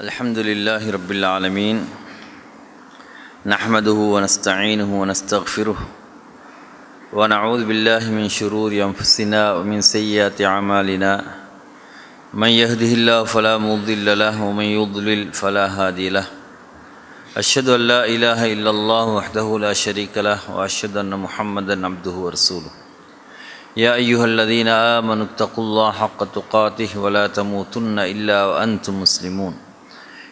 الحمد لله رب العالمين. نحمده ونستعينه ونستغفره. ونعوذ بالله من شرور أنفسنا ومن سيئات أعمالنا. من يهده الله فلا مضل له ومن يضلل فلا هادي له. أشهد أن لا إله إلا الله وحده لا شريك له وأشهد أن محمدا عبده ورسوله. يا أيها الذين آمنوا اتقوا الله حق تقاته ولا تموتن إلا وأنتم مسلمون.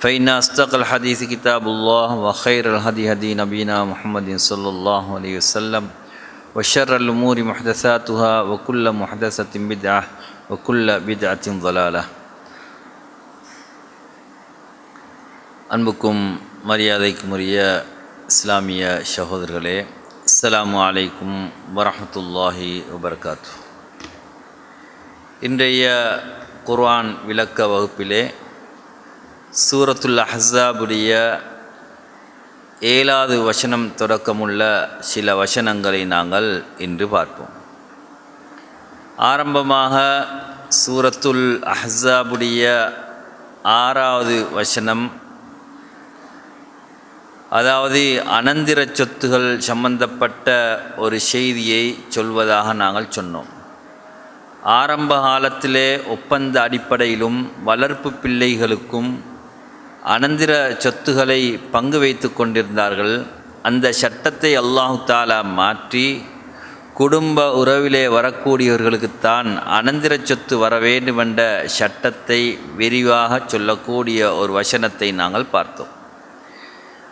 فإن أصدق الحديث كتاب الله وخير الهدي هدي نبينا محمد صلى الله عليه وسلم وشر الأمور محدثاتها وكل محدثة بدعة وكل بدعة ضلالة அன்புக்கும் மரியாதைக்கும் உரிய இஸ்லாமிய சகோதரர்களே அஸ்ஸலாமு அலைக்கும் வரஹமத்துல்லாஹி வபர்காத்து இன்றைய குர்ஆன் விளக்க வகுப்பிலே சூரத்துல் அஹாபுடைய ஏழாவது வசனம் தொடக்கமுள்ள சில வசனங்களை நாங்கள் இன்று பார்ப்போம். ஆரம்பமாக சூரத்துல் அஹாபுடைய ஆறாவது வசனம் அதாவது அனந்திர சொத்துகள் சம்பந்தப்பட்ட ஒரு செய்தியை சொல்வதாக நாங்கள் சொன்னோம். ஆரம்ப காலத்திலே ஒப்பந்த அடிப்படையிலும் வளர்ப்பு பிள்ளைகளுக்கும் அனந்திர சொத்துகளை பங்கு வைத்து கொண்டிருந்தார்கள். அந்த சட்டத்தை அல்லாஹு தாலா மாற்றி குடும்ப உறவிலே வரக்கூடியவர்களுக்குத்தான் அனந்திர சொத்து வர வேண்டுமென்ற சட்டத்தை விரிவாக சொல்லக்கூடிய ஒரு வசனத்தை நாங்கள் பார்த்தோம்.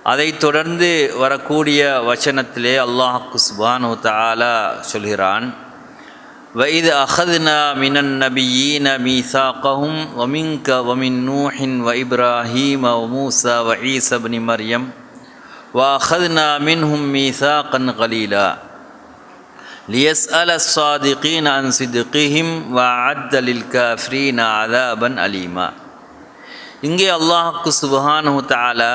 அதைத் தொடர்ந்து வரக்கூடிய வசனத்திலே அல்லாஹ் குஸ்பானு தாலா சொல்கிறான் وإذ أخذنا من النبيين ميثاقهم ومنك ومن نوح وإبراهيم وموسى وعيسى بن مريم وأخذنا منهم ميثاقا قليلا ليسأل الصادقين عن صدقهم وأعد للكافرين عذابا أليما இங்கே அல்லாஹுக்கு சுபஹானு தாலா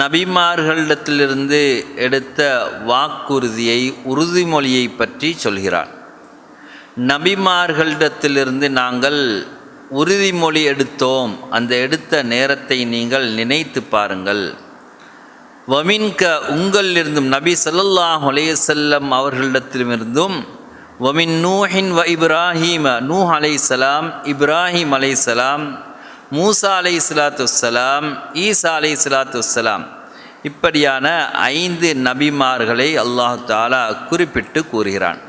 நபிமார்களிடத்திலிருந்து எடுத்த வாக்குறுதியை உறுதிமொழியை பற்றி சொல்கிறான் நபிமார்களிடத்திலிருந்து நாங்கள் உறுதிமொழி எடுத்தோம். அந்த எடுத்த நேரத்தை நீங்கள் நினைத்து பாருங்கள். வமின்க உங்களிலிருந்தும் நபி சல்லல்லாஹ் அலையசல்லம் அவர்களிடத்திலிருந்தும் வமின் நூஹின் வ இப்ராஹீம நூஹ் அலைசலாம் இப்ராஹிம் அலைசலாம் மூசா அலை சலாத்து வலாம் ஈசா அலை சலாத்து வலாம் இப்படியான ஐந்து நபிமார்களை அல்லாஹு தாலா குறிப்பிட்டு கூறுகிறான்.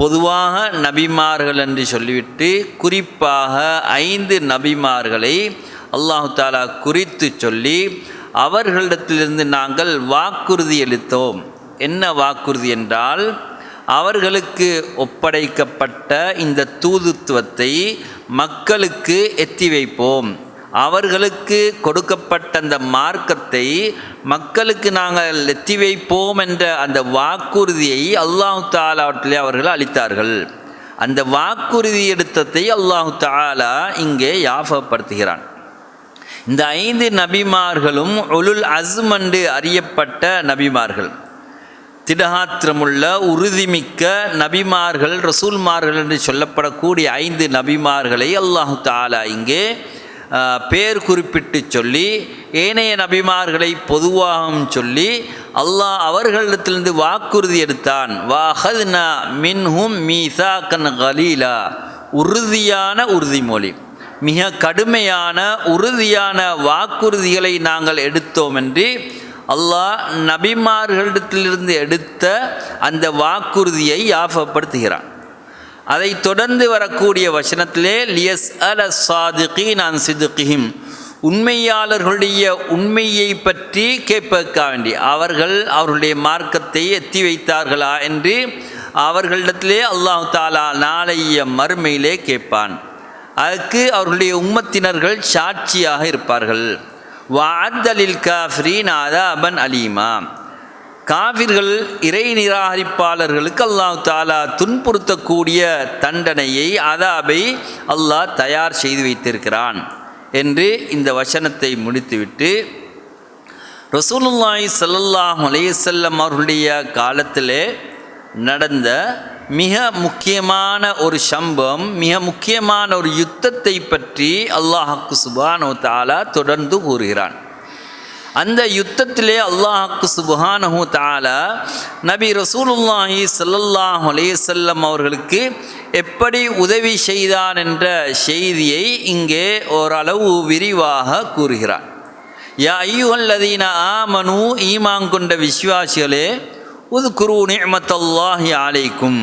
பொதுவாக நபிமார்கள் என்று சொல்லிவிட்டு குறிப்பாக ஐந்து நபிமார்களை அல்லாஹு தாலா குறித்து சொல்லி அவர்களிடத்திலிருந்து நாங்கள் வாக்குறுதி அளித்தோம். என்ன வாக்குறுதி என்றால் அவர்களுக்கு ஒப்படைக்கப்பட்ட இந்த தூதுத்துவத்தை மக்களுக்கு எத்தி வைப்போம். அவர்களுக்கு கொடுக்கப்பட்ட அந்த மார்க்கத்தை மக்களுக்கு நாங்கள் எத்தி வைப்போம் என்ற அந்த வாக்குறுதியை அல்லாஹு தாலாவற்றிலே அவர்கள் அளித்தார்கள். அந்த வாக்குறுதி எடுத்ததை அல்லாஹு தாலா இங்கே யாபகப்படுத்துகிறான். இந்த ஐந்து நபிமார்களும் ஒலுல் அஸ்மண்டு அறியப்பட்ட நபிமார்கள். திடகாத்திரமுள்ள உறுதிமிக்க நபிமார்கள் ரசூல்மார்கள் என்று சொல்லப்படக்கூடிய ஐந்து நபிமார்களை அல்லாஹு தாலா இங்கே பேர் குறிப்பிட்டு சொல்லி ஏனைய நபிமார்களை பொதுவாகவும் சொல்லி அல்லாஹ் அவர்களிடத்திலிருந்து வாக்குறுதி எடுத்தான். வாஹத்னா மின்ஹும் மீசா கன் கலீலா. உறுதியான உறுதிமொழி மிக கடுமையான உறுதியான வாக்குறுதிகளை நாங்கள் எடுத்தோம் என்று அல்லாஹ் நபிமார்களிடத்திலிருந்து எடுத்த அந்த வாக்குறுதியை யாபப்படுத்துகிறான் அதை தொடர்ந்து வரக்கூடிய வசனத்திலே லியஸ் அல சாதிகீன் அன் சிதுகிஹிம். உண்மையாளர்களுடைய உண்மையை பற்றி கேட்பதற்க வேண்டி அவர்கள் அவர்களுடைய மார்க்கத்தை எத்தி வைத்தார்களா? என்று அவர்களிடத்திலே அல்லாஹு தாலா நாளைய மறுமையிலே கேட்பான். அதுக்கு அவர்களுடைய உம்மத்தினர்கள் சாட்சியாக இருப்பார்கள். வாத்தலில் காஃப்ரீன் அதாபன் அலீமா. காவிர்கள் இறை நிராகரிப்பாளர்களுக்கு அல்லாஹ் தாலா துன்புறுத்தக்கூடிய தண்டனையை அதாபை அல்லாஹ் தயார் செய்து வைத்திருக்கிறான் என்று இந்த வசனத்தை முடித்துவிட்டு ரசூலுல்லாய் சல்லல்லாஹ் அலையசல்லம் அவர்களுடைய காலத்திலே நடந்த மிக முக்கியமான ஒரு சம்பவம் மிக முக்கியமான ஒரு யுத்தத்தை பற்றி அல்லாஹாக்கு சுபானோ தாலா தொடர்ந்து கூறுகிறான். அந்த யுத்தத்திலே அல்லாஹாக்கு சுபஹானஹு தாலா நபி ரசூலுல்லாஹி ஸல்லல்லாஹு அலைஹி அவர்களுக்கு எப்படி உதவி செய்தான் என்ற செய்தியை இங்கே ஓரளவு விரிவாக கூறுகிறார். யா ஐயுகல்லதீன ஆமனு ஈமான் கொண்ட விஸ்வாசிகளே உதுகுரு நிஅமத்தல்லாஹி ஆலைக்கும்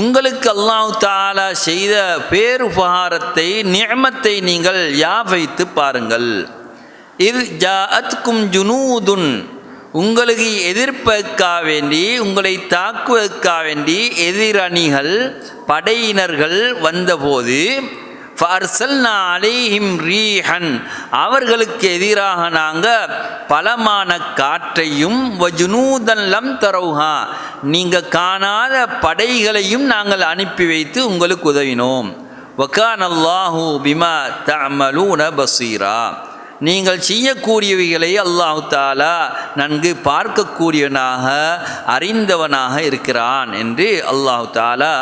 உங்களுக்கு அல்லாஹ் தாலா செய்த பேருபகாரத்தை நியமத்தை நீங்கள் யாவைத்து பாருங்கள். இது ஜாஅத்கும் ஜுனூதுன். உங்களுக்கு எதிர்ப்பதற்காக வேண்டி உங்களை தாக்குவதற்காக வேண்டி எதிரணிகள் படையினர்கள் வந்தபோது ஃபார்சல்னா அலேஹிம் ரீஹன். அவர்களுக்கு எதிராக நாங்கள் பலமான காற்றையும் வஜுனூதல்லம் தரவுஹா நீங்கள் காணாத படைகளையும் நாங்கள் அனுப்பி வைத்து உங்களுக்கு உதவினோம். வக்கான் அல்லாஹூ பிமா தமலூன பசீரா. நீங்கள் செய்யக்கூடியவைகளை அல்லாஹு தாலா நன்கு பார்க்கக்கூடியவனாக அறிந்தவனாக இருக்கிறான் என்று அல்லாஹு தாலா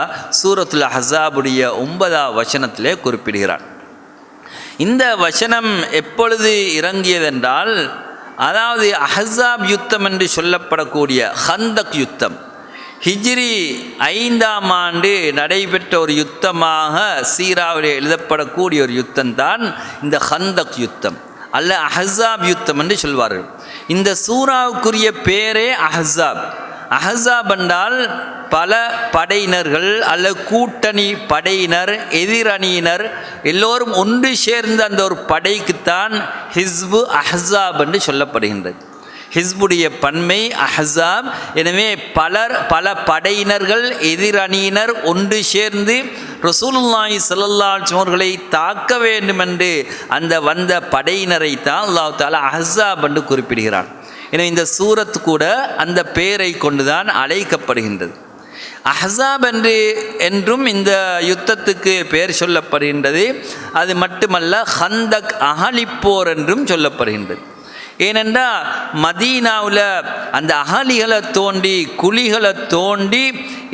சூரத்துல் ஹசாபுடைய ஒன்பதாம் வசனத்திலே குறிப்பிடுகிறான். இந்த வசனம் எப்பொழுது இறங்கியதென்றால் அதாவது அஹசாப் யுத்தம் என்று சொல்லப்படக்கூடிய ஹந்தக் யுத்தம். ஹிஜ்ரி ஐந்தாம் ஆண்டு நடைபெற்ற ஒரு யுத்தமாக சீராவில் எழுதப்படக்கூடிய ஒரு யுத்தம்தான் இந்த ஹந்தக் யுத்தம். அல்ல அஹசாப் யுத்தம் என்று சொல்வார்கள் இந்த சூறாவுக்குரிய பேரே அஹசாப். அஹசாப் என்றால் பல படையினர்கள் அல்ல கூட்டணி படையினர் எதிரணியினர் எல்லோரும் ஒன்று சேர்ந்த அந்த ஒரு படைக்குத்தான் ஹிஸ்பு அஹசாப் என்று சொல்லப்படுகின்றது. ஹிஸ்புடைய பன்மை அஹசாப். எனவே பலர் பல படையினர்கள் எதிரணியினர் ஒன்று சேர்ந்து ரசூலுல்லாஹி ஸல்லல்லாஹு அவர்களை தாக்க வேண்டும் என்று அந்த வந்த படையினரை தான் அல்லாஹ் தாலா அஹசாப் என்று குறிப்பிடுகிறான். எனவே இந்த சூரத் கூட அந்த பெயரை கொண்டுதான் அழைக்கப்படுகின்றது. அஹசாப் என்று என்றும் இந்த யுத்தத்துக்கு பெயர் சொல்லப்படுகின்றது. அது மட்டுமல்ல ஹந்தக் அகலிப்போர் என்றும் சொல்லப்படுகின்றது. ஏனென்றால் மதீனாவில் அந்த அகலிகளை தோண்டி குழிகளை தோண்டி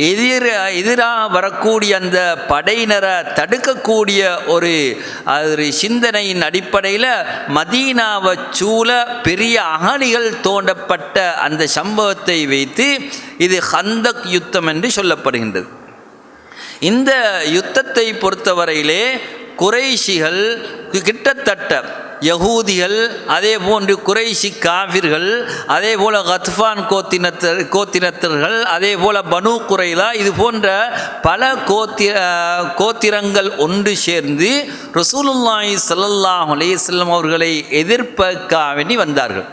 எதிர எதிராக வரக்கூடிய அந்த படையினரை தடுக்கக்கூடிய ஒரு ஒரு சிந்தனையின் அடிப்படையில் மதீனாவை சூழ பெரிய அகலிகள் தோண்டப்பட்ட அந்த சம்பவத்தை வைத்து இது ஹந்தக் யுத்தம் என்று சொல்லப்படுகின்றது. இந்த யுத்தத்தை பொறுத்தவரையிலே குறைஷிகள் கிட்டத்தட்ட யகூதிகள் அதே போன்று குறைஷி காவிர்கள் அதே போல் கத்ஃபான் கோத்தினத்தர் கோத்தினத்தர்கள் அதே போல் பனு குறைலா இது போன்ற பல கோத்திர கோத்திரங்கள் ஒன்று சேர்ந்து ரசூலுல்லாஹி ஸல்லல்லாஹு அலையம் அவர்களை எதிர்ப்பதற்காக வேண்டி வந்தார்கள்.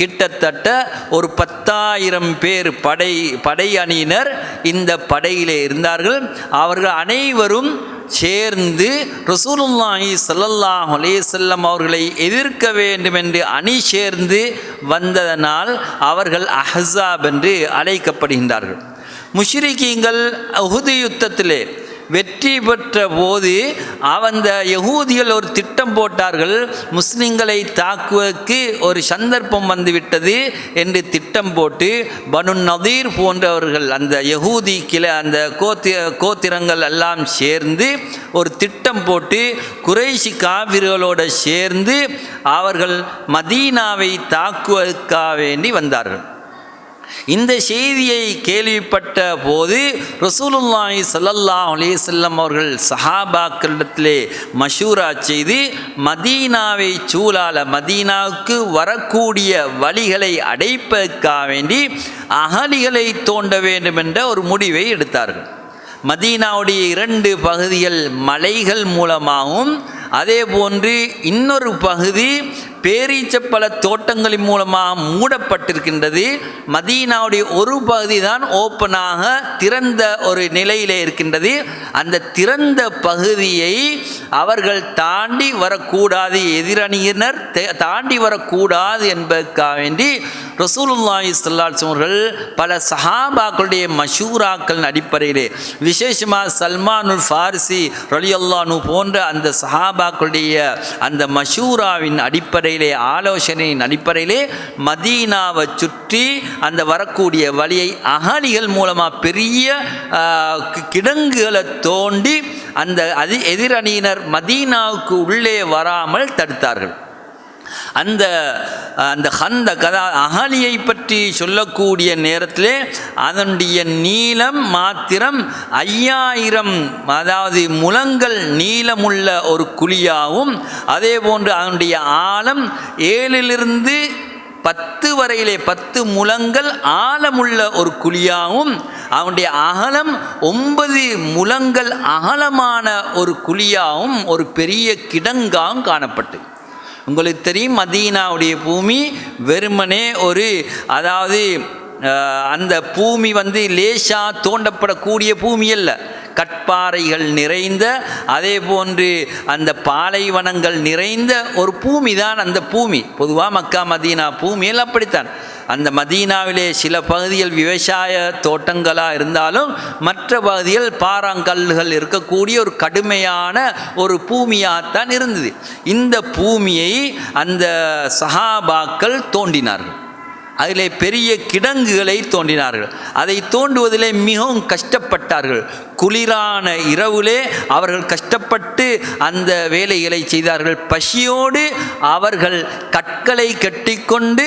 கிட்டத்தட்ட ஒரு பத்தாயிரம் பேர் படை படை அணியினர் இந்த படையிலே இருந்தார்கள். அவர்கள் அனைவரும் சேர்ந்து ரசூலுல்லாஹி ஸல்லல்லாஹு அலேசல்லம் அவர்களை எதிர்க்க வேண்டும் என்று அணி சேர்ந்து வந்ததனால் அவர்கள் அஹ்ஸாப் என்று அழைக்கப்படுகின்றார்கள். முஷ்ரிக்கீங்கள் உஹுது யுத்தத்திலே வெற்றி பெற்ற போது அந்த யகூதிகள் ஒரு திட்டம் போட்டார்கள் முஸ்லிம்களை தாக்குவதற்கு ஒரு சந்தர்ப்பம் வந்துவிட்டது என்று திட்டம் போட்டு பனு நதீர் போன்றவர்கள் அந்த யகூதி கிள அந்த கோத்தி கோத்திரங்கள் எல்லாம் சேர்ந்து ஒரு திட்டம் போட்டு குறைசி காவிர்களோடு சேர்ந்து அவர்கள் மதீனாவை தாக்குவதற்காக வேண்டி வந்தார்கள். இந்த செய்தியை கேள்விப்பட்ட போது ரசூலுல்லாஹி சல்லல்லா அலைஹி அவர்கள் சஹாபாக்களிடத்திலே மஷூரா செய்து மதீனாவை சூழால மதீனாவுக்கு வரக்கூடிய வழிகளை அடைப்பதற்காக வேண்டி அகலிகளை தோண்ட வேண்டும் என்ற ஒரு முடிவை எடுத்தார்கள். மதீனாவுடைய இரண்டு பகுதிகள் மலைகள் மூலமாகவும் அதே போன்று இன்னொரு பகுதி பேரீச்சப்பழ தோட்டங்களின் மூலமாக மூடப்பட்டிருக்கின்றது. மதீனாவுடைய ஒரு பகுதி தான் ஓப்பனாக திறந்த ஒரு நிலையிலே இருக்கின்றது. அந்த திறந்த பகுதியை அவர்கள் தாண்டி வரக்கூடாது எதிரணியினர் தாண்டி வரக்கூடாது என்பதற்காக வேண்டி ரசூலுல்லாஹி சல்லாஸ் அவர்கள் பல சஹாபாக்களுடைய மஷூராக்களின் அடிப்படையிலே விசேஷமாக சல்மானுல் ஃபாரிசி ரலியல்லானு போன்ற அந்த சஹாபாக்களுடைய அந்த மஷூராவின் அடிப்படையிலே ஆலோசனையின் அடிப்படையிலே மதீனாவை சுற்றி அந்த வரக்கூடிய வழியை அகலிகள் மூலமாக பெரிய கி- கிடங்குகளை தோண்டி அந்த அதி எதிரணியினர் மதீனாவுக்கு உள்ளே வராமல் தடுத்தார்கள். அந்த அந்த ஹந்த கதா அகலியை பற்றி சொல்லக்கூடிய நேரத்திலே அதனுடைய நீளம் மாத்திரம் ஐயாயிரம் அதாவது முழங்கள் நீளமுள்ள ஒரு குழியாகவும் அதே போன்று அதனுடைய ஆழம் ஏழிலிருந்து பத்து வரையிலே பத்து முழங்கள் ஆழமுள்ள ஒரு குழியாகவும் அவனுடைய அகலம் ஒன்பது முழங்கள் அகலமான ஒரு குழியாகவும் ஒரு பெரிய கிடங்காகவும் காணப்பட்டு உங்களுக்கு தெரியும் மதீனாவுடைய பூமி வெறுமனே ஒரு அதாவது அந்த பூமி வந்து லேசா தோண்டப்படக்கூடிய பூமி அல்ல. கட்பாறைகள் நிறைந்த அதே போன்று அந்த பாலைவனங்கள் நிறைந்த ஒரு பூமி தான் அந்த பூமி. பொதுவாக மக்கா மதீனா பூமியில் அப்படித்தான். அந்த மதீனாவிலே சில பகுதிகள் விவசாய தோட்டங்களாக இருந்தாலும் மற்ற பகுதிகள் பாறாங்கல்லுகள் இருக்கக்கூடிய ஒரு கடுமையான ஒரு பூமியாகத்தான் இருந்தது. இந்த பூமியை அந்த சஹாபாக்கள் தோண்டினார்கள். அதிலே பெரிய கிடங்குகளை தோண்டினார்கள். அதை தோண்டுவதிலே மிகவும் கஷ்டப்பட்டார்கள். குளிரான இரவிலே அவர்கள் கஷ்டப்பட்டு அந்த வேலைகளை செய்தார்கள். பசியோடு அவர்கள் கற்களை கட்டிக்கொண்டு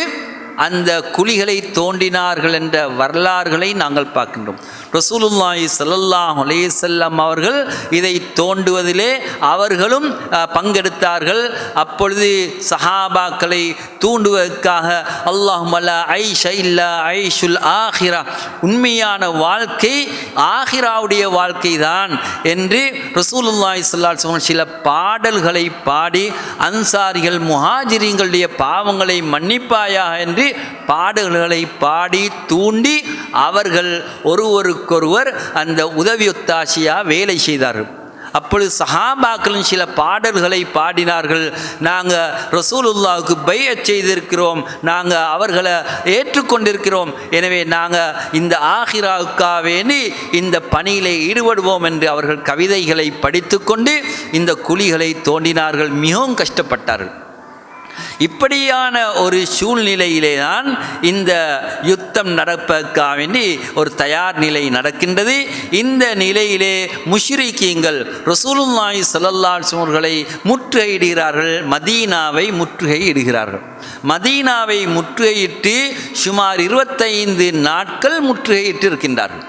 அந்த குழிகளை தோண்டினார்கள் என்ற வரலாறுகளை நாங்கள் பார்க்கின்றோம். ரசூலுல்லாஹி சல்லாஹ் அலேசல்லம் அவர்கள் இதை தோண்டுவதிலே அவர்களும் பங்கெடுத்தார்கள். அப்பொழுது சஹாபாக்களை தூண்டுவதற்காக அல்லாஹுமல்லா ஐஷ இல்லா ஐஷுல் ஆஹிரா. உண்மையான வாழ்க்கை ஆஹிராவுடைய வாழ்க்கை தான் என்று ரசூலுல்லாஹி சல்லா சில பாடல்களை பாடி அன்சாரிகள் முஹாஜிரிங்களுடைய பாவங்களை மன்னிப்பாயாக என்று பாடல்களை பாடி தூண்டி அவர்கள் ஒருவருக்கொருவர் அந்த உதவி ஒத்தாசியாக வேலை செய்தார்கள். அப்பொழுது சஹாபாக்களும் சில பாடல்களை பாடினார்கள். நாங்கள் ரசூலுல்லாவுக்கு பைய செய்திருக்கிறோம். நாங்கள் அவர்களை ஏற்றுக்கொண்டிருக்கிறோம். எனவே நாங்கள் இந்த ஆஹிராவுக்காக வேண்டி இந்த பணியிலே ஈடுபடுவோம் என்று அவர்கள் கவிதைகளை படித்துக்கொண்டு இந்த குழிகளை தோண்டினார்கள். மிகவும் கஷ்டப்பட்டார்கள். இப்படியான ஒரு சூழ்நிலையிலே தான் இந்த யுத்தம் நடப்பதற்காக வேண்டி ஒரு தயார் நிலை நடக்கின்றது. இந்த நிலையிலே முஷ்ரிக்கீங்கள் ரசூலுல்லாய் ஸல்லல்லாஹு அலைஹி முற்றுகையிடுகிறார்கள். மதீனாவை முற்றுகையிடுகிறார்கள். மதீனாவை முற்றுகையிட்டு சுமார் இருபத்தைந்து நாட்கள் முற்றுகையிட்டு இருக்கின்றார்கள்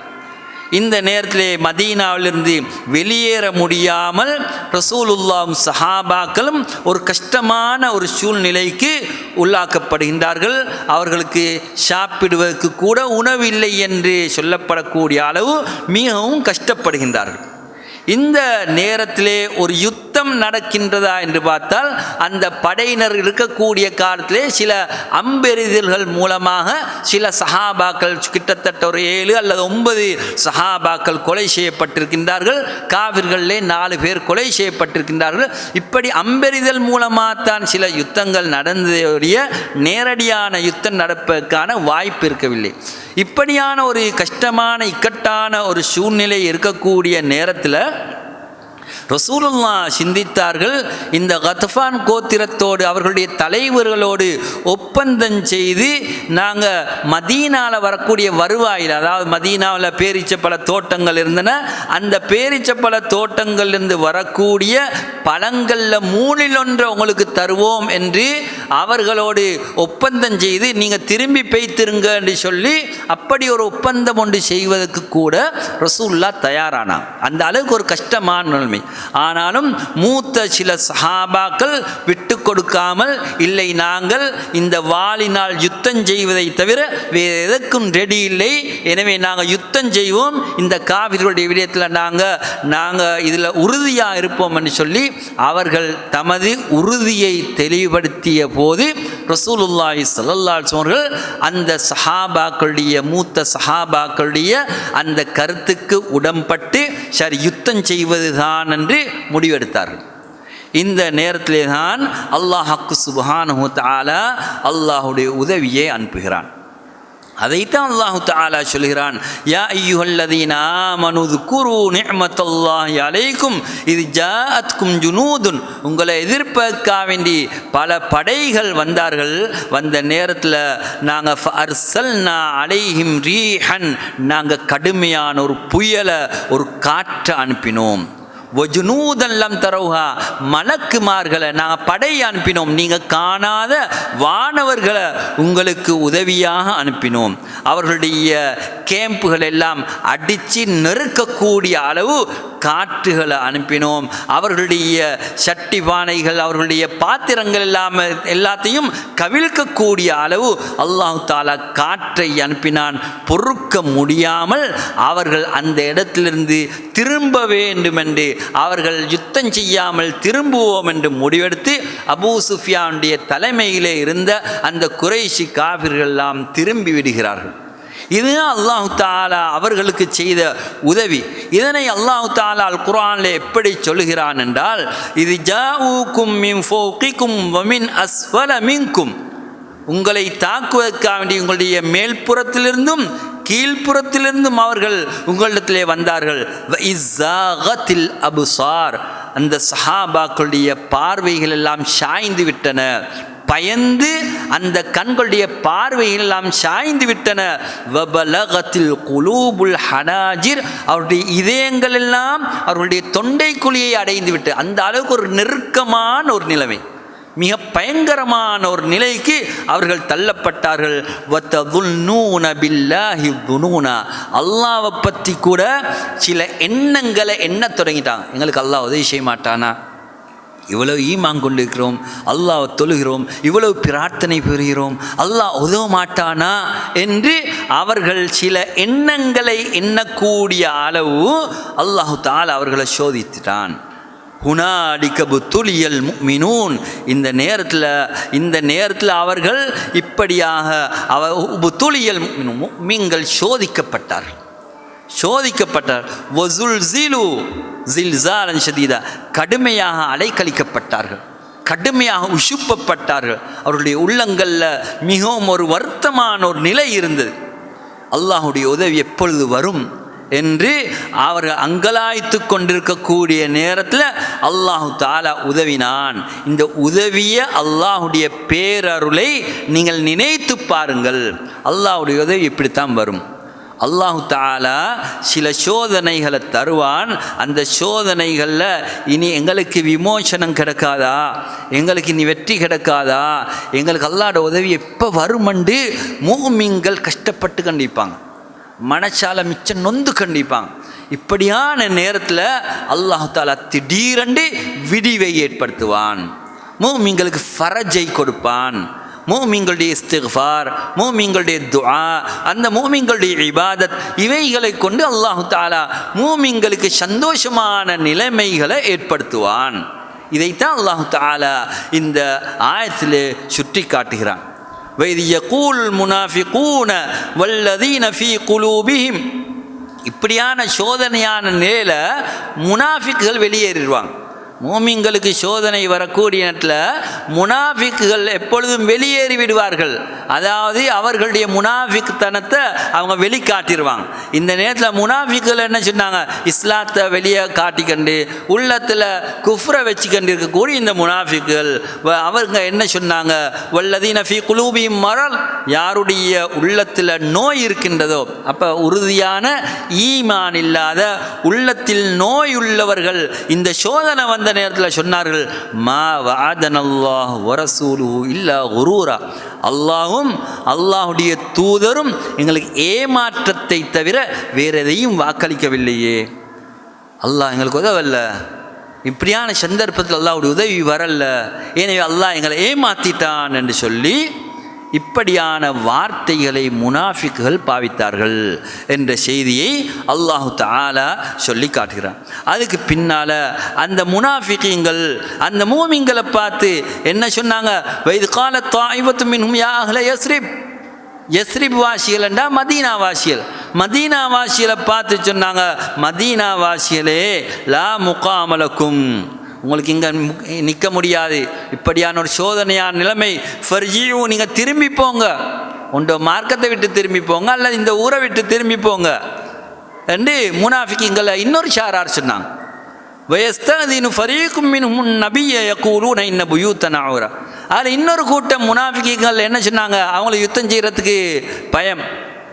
இந்த நேரத்திலே மதீனாவிலிருந்து வெளியேற முடியாமல் ரசூலுல்லாவும் சஹாபாக்களும் ஒரு கஷ்டமான ஒரு சூழ்நிலைக்கு உள்ளாக்கப்படுகின்றார்கள். அவர்களுக்கு சாப்பிடுவதற்கு கூட உணவில்லை என்று சொல்லப்படக்கூடிய அளவு மிகவும் கஷ்டப்படுகின்றார்கள். இந்த நேரத்திலே ஒரு யுத்தம் நடக்கின்றதா என்று பார்த்தால் அந்த படையினர் இருக்கக்கூடிய காலத்திலே சில அம்பெறிதல்கள் மூலமாக சில சஹாபாக்கள் கிட்டத்தட்ட ஒரு ஏழு அல்லது ஒன்பது சஹாபாக்கள் கொலை செய்யப்பட்டிருக்கின்றார்கள். காவிர்களிலே நாலு பேர் கொலை செய்யப்பட்டிருக்கின்றார்கள். இப்படி அம்பெறிதல் மூலமாகத்தான் சில யுத்தங்கள் நடந்ததைய நேரடியான யுத்தம் நடப்பதற்கான வாய்ப்பு இருக்கவில்லை. இப்படியான ஒரு கஷ்டமான இக்கட்டான ஒரு சூழ்நிலை இருக்கக்கூடிய நேரத்தில் ரசூலுல்லா சிந்தித்தார்கள் இந்த கத்ஃபான் கோத்திரத்தோடு அவர்களுடைய தலைவர்களோடு ஒப்பந்தம் செய்து நாங்கள் மதீனாவில் வரக்கூடிய வருவாயில் அதாவது மதீனாவில் பேரிச்சப்பழ தோட்டங்கள் இருந்தன அந்த பேரிச்சப்பழ தோட்டங்கள்லேருந்து வரக்கூடிய பழங்களில் மூணில் ஒன்றை உங்களுக்கு தருவோம் என்று அவர்களோடு ஒப்பந்தம் செய்து நீங்கள் திரும்பி பெய்த்திருங்க என்று சொல்லி அப்படி ஒரு ஒப்பந்தம் ஒன்று செய்வதற்கு கூட ரசூல்லா தயாரானான். அந்த அளவுக்கு ஒரு கஷ்டமான நிலைமை. ஆனாலும் மூத்த சில சஹாபாக்கள் விட்டு கொடுக்காமல் இல்லை நாங்கள் இந்த வாளினால் யுத்தம் செய்வதை தவிர வேறு எதற்கும் ரெடி இல்லை. எனவே நாங்கள் யுத்தம் செய்வோம். இந்த காவிரிகளுடைய விடயத்தில் நாங்கள் நாங்கள் இதில் உறுதியாக இருப்போம் என்று சொல்லி அவர்கள் தமது உறுதியை தெளிவுபடுத்திய போது ரசூலுல்லாஹி ஸல்லல்லாஹு அலைஹி அவர்கள் அந்த சஹாபாக்களுடைய மூத்த சஹாபாக்களுடைய அந்த கருத்துக்கு உடம்பட்டு சரி யுத்தம் செய்வதுதான் என்று முடிவெடுத்தார்கள். இந்த நேரத்திலே தான் அல்லாஹாக்கு சுபஹானு தாலா அல்லாஹுடைய உதவியை அனுப்புகிறான். அதைத்தான் அல்லாஹு தாலா சொல்கிறான் யா ஐயுஹல்லதீனா மனுது குரு நிஅமத்தல்லாஹி அலைக்கும் இது ஜாஅத்கும் ஜுனூதுன். உங்களை எதிர்ப்பதற்காக வேண்டி பல படைகள் வந்தார்கள். வந்த நேரத்தில் நாங்கள் அர்சல்னா அலைஹிம் ரீஹன் நாங்கள் கடுமையான ஒரு புயலை ஒரு காற்றை அனுப்பினோம். ஒஜுனூதல்லம் தரவுகா மலக்குமார்களை நாங்கள் படை அனுப்பினோம். நீங்கள் காணாத வானவர்களை உங்களுக்கு உதவியாக அனுப்பினோம். அவர்களுடைய கேம்புகள் எல்லாம் அடித்து நெருக்கக்கூடிய அளவு காற்றுகளை அனுப்பினோம். அவர்களுடைய சட்டி பானைகள் அவர்களுடைய பாத்திரங்கள் எல்லாம் எல்லாத்தையும் கவிழ்க்கக்கூடிய அளவு அல்லாஹு தாலா காற்றை அனுப்பினான். பொறுக்க முடியாமல் அவர்கள் அந்த இடத்திலிருந்து திரும்ப வேண்டும் என்று அவர்கள் யுத்தம் செய்யாமல் திரும்புவோம் என்று முடிவெடுத்து அபூ சுஃபியானுடைய தலைமையிலே இருந்த அந்த குறைஷி காவிர்கள் எல்லாம் திரும்பி விடுகிறார்கள். இதுதான் அல்லாஹு தாலா அவர்களுக்கு செய்த உதவி. இதனை அல்லாஹு தாலா அல் குரானில் எப்படி சொல்கிறான் என்றால் இது ஜாவுக்கும் மின் ஃபோக்கிக்கும் வமின் அஸ்வல மின்கும். உங்களை தாக்குவதற்காக வேண்டி உங்களுடைய மேல்புறத்திலிருந்தும் கீழ்ப்புறத்திலிருந்தும் அவர்கள் உங்களிடத்திலே வந்தார்கள். இஸ்ஸாகத்தில் அபுசார். அந்த சஹாபாக்களுடைய பார்வைகள் எல்லாம் சாய்ந்து விட்டன. பயந்து அந்த கண்களுடைய பார்வைகள் எல்லாம் சாய்ந்து விட்டன. வபலகத்தில் குலூபுல் ஹனாஜிர். அவருடைய இதயங்கள் எல்லாம் அவர்களுடைய தொண்டை குழியை அடைந்து விட்டு. அந்த அளவுக்கு ஒரு நெருக்கமான ஒரு நிலைமை. மிக பயங்கரமான ஒரு நிலைக்கு அவர்கள் தள்ளப்பட்டார்கள். அல்லாவை பற்றி கூட சில எண்ணங்களை எண்ண தொடங்கிட்டாங்க. எங்களுக்கு அல்லாஹ் உதவி செய்ய மாட்டானா? இவ்வளவு ஈமாங் கொண்டிருக்கிறோம். அல்லாஹ் தொழுகிறோம். இவ்வளவு பிரார்த்தனை பெறுகிறோம். அல்லாஹ் உதவ மாட்டானா? என்று அவர்கள் சில எண்ணங்களை எண்ணக்கூடிய அளவு அல்லாஹு தால் அவர்களை சோதித்துட்டான். ஹுனாடிகபு துளியல் மினூன் இந்த நேரத்தில் இந்த நேரத்தில் அவர்கள் இப்படியாக அவ துளியல் மீன்கள் சோதிக்கப்பட்டார்கள். சோதிக்கப்பட்டார். வசுல் ஜிலு ஜில்சாரன் சதீதா கடுமையாக அலைக்கழிக்கப்பட்டார்கள். கடுமையாக உசுப்பப்பட்டார்கள். அவருடைய உள்ளங்களில் மிகவும் ஒரு வருத்தமான ஒரு நிலை இருந்தது. அல்லாஹுடைய உதவி எப்பொழுது வரும்? என்று அவர்கள் அங்கலாய்த்து கொண்டிருக்கக்கூடிய நேரத்தில் அல்லாஹு தாலா உதவினான். இந்த உதவிய அல்லாஹுடைய பேரருளை நீங்கள் நினைத்து பாருங்கள். அல்லாஹுடைய உதவி இப்படித்தான் வரும். அல்லாஹு தாலா சில சோதனைகளை தருவான். அந்த சோதனைகளில் இனி எங்களுக்கு விமோசனம் கிடைக்காதா? எங்களுக்கு இனி வெற்றி கிடைக்காதா? எங்களுக்கு அல்லாட உதவி எப்போ வருமண்டு மூமிங்கள் கஷ்டப்பட்டு கண்டிப்பாங்க. மனசால மிச்சம் நொந்து கண்டிப்பாங்க. இப்படியான நேரத்தில் அல்லாஹு தாலா திடீரென்று விடிவை ஏற்படுத்துவான். மூமிங்களுக்கு ஃபரஜை கொடுப்பான். மூமிங்களுடைய இஸ்திஃபார் மூமிங்களுடைய துஆ அந்த மூமிங்களுடைய இபாதத் இவைகளை கொண்டு அல்லாஹு தாலா மூமிங்களுக்கு சந்தோஷமான நிலைமைகளை ஏற்படுத்துவான். இதைத்தான் அல்லாஹு தாலா இந்த ஆயத்தில் சுட்டி காட்டுகிறான் வைது யகூல் முனாஃபிகூன வல்லதீன ஃபி குலூபிஹிம் இப்படியான சோதனையான நிலையில் முனாஃபிக்குகள் வெளியேறிடுவாங்க. மூமிங்களுக்கு சோதனை வரக்கூடிய நேரத்தில் முனாஃபிக்குகள் எப்பொழுதும் வெளியேறி விடுவார்கள். அதாவது அவர்களுடைய முனாஃபிக்தனத்தை அவங்க வெளிக்காட்டிடுவாங்க இந்த நேரத்தில் முனாஃபிக்குகள் என்ன சொன்னாங்க? இஸ்லாத்தை வெளியே காட்டிக்கண்டு உள்ளத்தில் குஃப்ரை வச்சுக்கண்டு இருக்கக்கூடிய இந்த முனாஃபிக்குகள் வ- அவங்க என்ன சொன்னாங்க? வல்லதீன ஃபி குலூபி மரல். யாருடைய உள்ளத்தில் நோய் இருக்கின்றதோ அப்போ உறுதியான ஈமான் இல்லாத உள்ளத்தில் நோய் உள்ளவர்கள் இந்த சோதனை வந்த நேரத்தில் சொன்னார்கள் மா வாதனல்லாஹ் வரசூலு இல்லா குரூரா. அல்லாஹும் அல்லாஹுடைய தூதரும் எங்களுக்கு ஏமாற்றத்தை தவிர வேறு எதையும் வாக்களிக்கவில்லையே. அல்லாஹ் எங்களுக்கு உதவல்ல. இப்படியான சந்தர்ப்பத்தில் அல்லாஹுடைய உதவி வரல எனவே அல்லாஹ் எங்களை ஏமாற்றிட்டான் என்று சொல்லி இப்படியான வார்த்தைகளை முனாஃபிக்குகள் பாவித்தார்கள் என்ற செய்தியை அல்லாஹு தாலா சொல்லி காட்டுகிறான். அதுக்கு பின்னால் அந்த முனாஃபிகங்கள் அந்த மூமிங்களை பார்த்து என்ன சொன்னாங்க? வயது கால தாய்வத்து மின்ஹும் யாகல யஸ்ரிப். யஸ்ரிப் வாசிகள் மதீனா வாசிகள். மதீனா வாசிகளை பார்த்து சொன்னாங்க மதீனா வாசிகளே லா முகாமலக்கும். உங்களுக்கு இங்கே நிற்க முடியாது. இப்படியான ஒரு சோதனையான நிலைமை. ஃபர்ஜியும் நீங்கள் திரும்பி போங்க. உண்டோ மார்க்கத்தை விட்டு திரும்பி போங்க அல்லது இந்த ஊரை விட்டு திரும்பி போங்க. என்று முனாஃபிக்கிங்களை இன்னொரு ஷாரார் சொன்னாங்க. வயஸ்தீனு ஃபரீக்கும் மின்ஹும் நபிய யக்கூலூன இன்ன புயூத்தன ஆகுற அதில் இன்னொரு கூட்டம் முனாஃபிக்கிங்கள் என்ன சொன்னாங்க? அவங்கள யுத்தம் செய்கிறதுக்கு பயம்.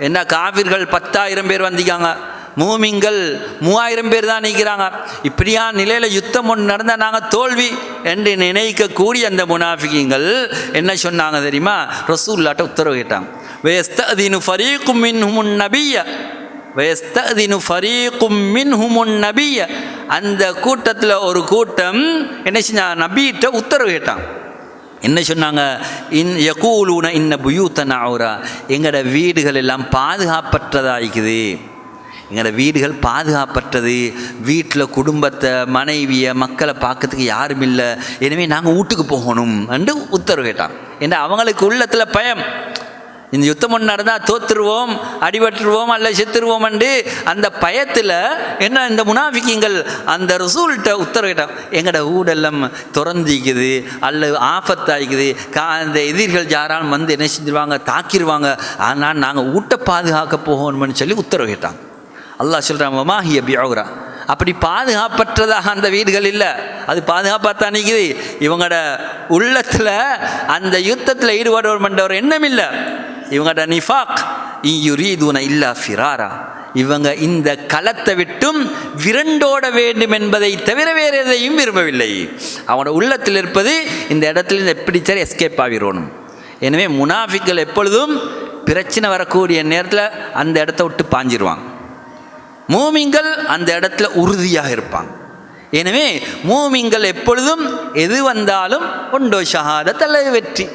என்ன காவிர்கள் பத்தாயிரம் பேர் வந்திக்காங்க மூமிங்கள் மூவாயிரம் பேர் தான் நிற்கிறாங்க இப்படியா நிலையில் யுத்தம் ஒன்று நடந்தால் நாங்கள் தோல்வி என்று நினைக்கக்கூடிய அந்த முனாஃபிகிங்கள் என்ன சொன்னாங்க தெரியுமா? ரசூல்லாட்ட உத்தரவு கேட்டாங்க. வேஸ்தீனு ஃபரீக்கும் மின்ஹுமுன் நபிய. வயஸ்ததினு ஃபரீக்கும் மின்ஹுமுன் நபிய. அந்த கூட்டத்தில் ஒரு கூட்டம் என்ன செஞ்சாங்க நபிகிட்ட உத்தரவு கேட்டாங்க. என்ன சொன்னாங்க? இன் யகூலூன இன்ன புயூத்தன ஆவுரா எங்களோட வீடுகள் எல்லாம் பாதுகாப்பற்றதாகிக்குது எங்களோட வீடுகள் பாதுகாப்பற்றது வீட்டில் குடும்பத்தை மனைவியை மக்களை பார்க்கறதுக்கு யாரும் இல்லை. எனவே நாங்கள் வீட்டுக்கு போகணும் என்று உத்தரவு கேட்டான் ஏன்னா அவங்களுக்கு உள்ளத்தில் பயம். இந்த யுத்தம் ஒன்று நடந்தால் தோத்துருவோம் அடிபட்டுருவோம் அல்ல செத்துருவோம் என்று அந்த பயத்தில் என்ன இந்த முனாஃபிக்கிங்கள் அந்த ரிசூல்கிட்ட உத்தரவிட்டோம் எங்களோட ஊடெல்லாம் திறந்திக்குது அல்ல ஆபத்தாகிக்குது கா அந்த எதிரிகள் யாராலும் வந்து என்ன செஞ்சிருவாங்க தாக்கிடுவாங்க ஆனால் நாங்கள் ஊட்ட பாதுகாக்க போகணும்னு சொல்லி உத்தரவிட்டாங்க அல்லாஹ் சொல்கிறான் மமாஹிய பியோகரா அப்படி பாதுகாப்பற்றதாக அந்த வீடுகள் இல்லை. அது பாதுகாப்பாக தான் நிற்குது இவங்களோட உள்ளத்தில் அந்த யுத்தத்தில் ஈடுபடுவோம்ன்ற ஒரு எண்ணம் இல்லை. இவங்களோட நிஃபாக் யுரீதுன இல்லா ஃபிராரா. இவங்க இந்த களத்தை விட்டும் விரண்டோட வேண்டும் என்பதை தவிர வேறு எதையும் விரும்பவில்லை. அவனோட உள்ளத்தில் இருப்பது இந்த இடத்துல எப்படி சரி எஸ்கேப் ஆகிடணும் எனவே முனாஃபிக்கள் எப்பொழுதும் பிரச்சனை வரக்கூடிய நேரத்தில் அந்த இடத்த விட்டு பாஞ்சிருவாங்க. மூமிங்கள் அந்த இடத்துல உறுதியாக இருப்பாங்க. எனவே மூமிங்கள் எப்பொழுதும் எது வந்தாலும் ஒண்டோ ஷஹாத அல்லது வெற்றி.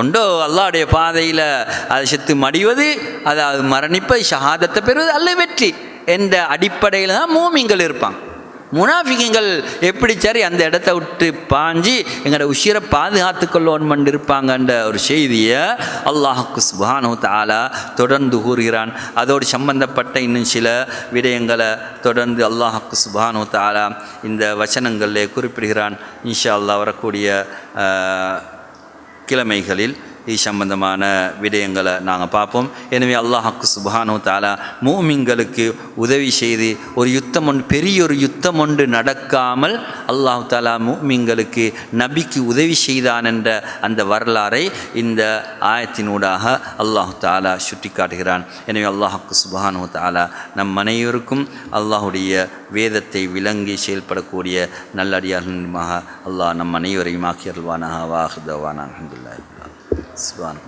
ஒண்டோ அல்லாவுடைய பாதையில் அதை செத்து மடிவது அதாவது மரணிப்பது ஷஹாதத்தை பெறுவது அல்ல வெற்றி. என்ற அடிப்படையில் தான் மூமிங்கள் இருப்பாங்க. முனாஃபிகங்கள் எப்படி சரி அந்த இடத்த விட்டு பாஞ்சி எங்களோட உஷிரை பாதுகாத்து கொள்ளோன்னு இருப்பாங்கன்ற ஒரு செய்தியை அல்லாஹுக்கு சுபானு தாலா தொடர்ந்து கூறுகிறான். அதோடு சம்பந்தப்பட்ட இன்னும் சில விடயங்களை தொடர்ந்து அல்லாஹுக்கு சுபானு தாலா இந்த வசனங்களில் குறிப்பிடுகிறான். இன்ஷா அல்லாஹ் வரக்கூடிய கிழமைகளில் இது சம்பந்தமான விடயங்களை நாங்கள் பார்ப்போம் எனவே அல்லாஹாக்கு சுபானு தாலா மூமிங்களுக்கு உதவி செய்து ஒரு யுத்தம் ஒன்று பெரிய ஒரு யுத்தம் ஒன்று நடக்காமல் அல்லாஹு தாலா மூமிங்களுக்கு நபிக்கு உதவி செய்தான் என்ற அந்த வரலாறை இந்த ஆயத்தினூடாக அல்லாஹு தாலா சுட்டி காட்டுகிறான் எனவே அல்லாஹாக்கு சுபானு தாலா நம் அனைவருக்கும் அல்லாஹுடைய வேதத்தை விளங்கி செயல்படக்கூடிய நல்லடியார்களமாக அல்லாஹ் நம் அனைவரையும் ஆக்கியல்வானாக அல்வானாக శుభాన్